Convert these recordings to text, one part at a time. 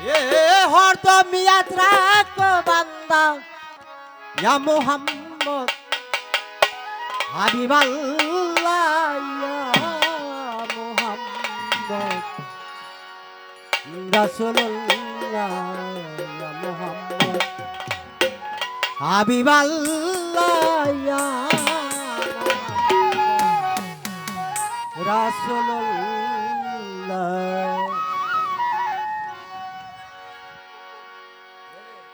হরদম ইয়াদ রাখো বান্দা। ইয়া মোহাম্মদ, হাবিবাল্লাহ, ইয়া মোহাম্মদ, রাসূলুল্লাহ, ইয়া মোহাম্মদ, হাবিবাল্লাহ, ইয়া রাসূলুল্লাহ।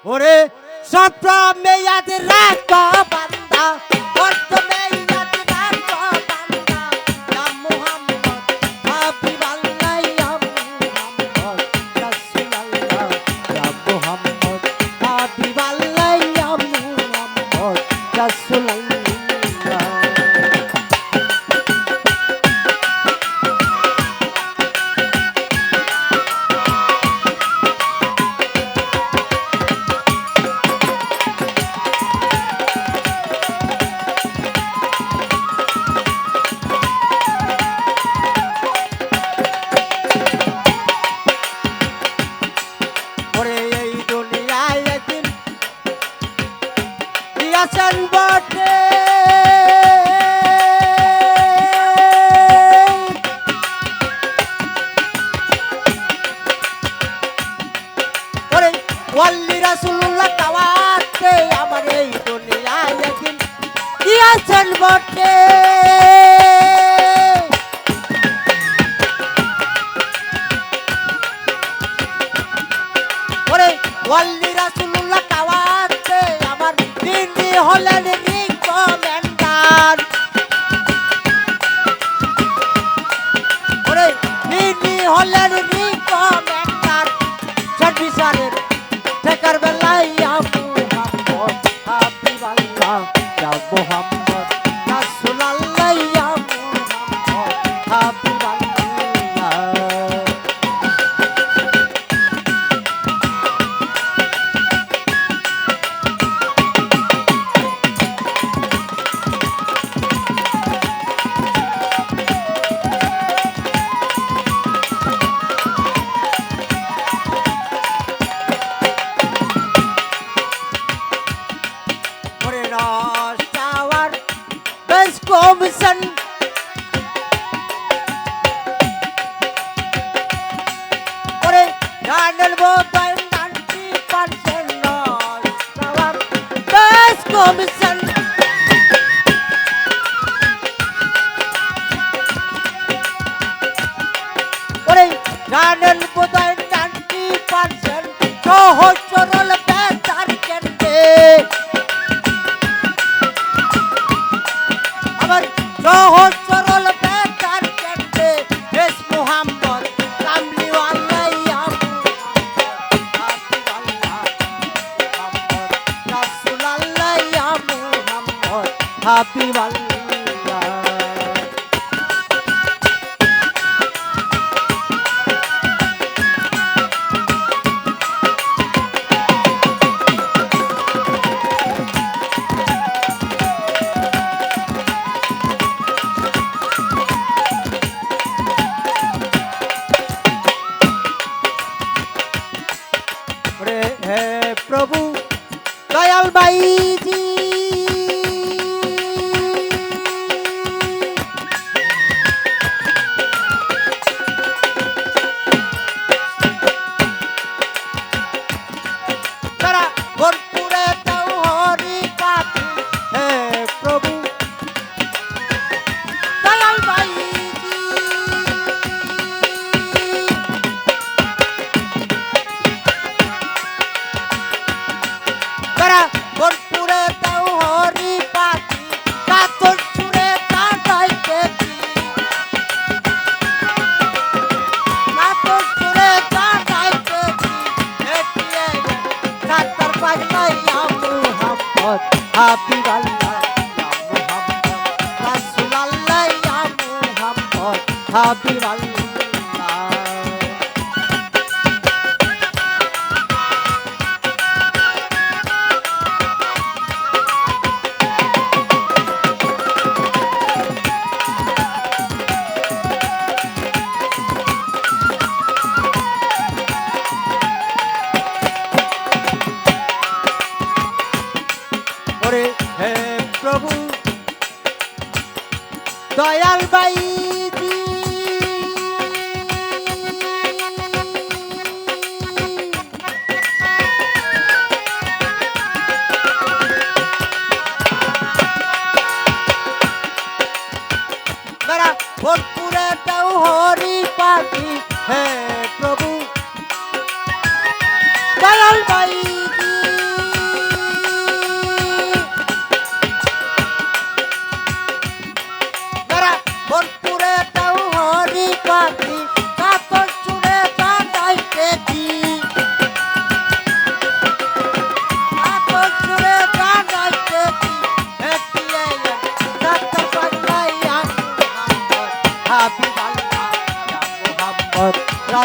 ওরে সপ্রমে মেয়াদের রাত বান্দা That's প্রাণ বটে। ওরে ওয়াল্লি রাসুল্লাহ কাওয়াতে আমার তিনি হলেন রিকমেন্ডার ওরে তিনি হলেন রিকমেন্ডার সার্ভিসারে transformation Ranan Budai 90% Johor হাতি বাল তারা হাবিব আল্লাহ হাবিব আল্লাহ হাবিব দয়াল বাই হ্যাঁ প্রভু। দয়াল বাই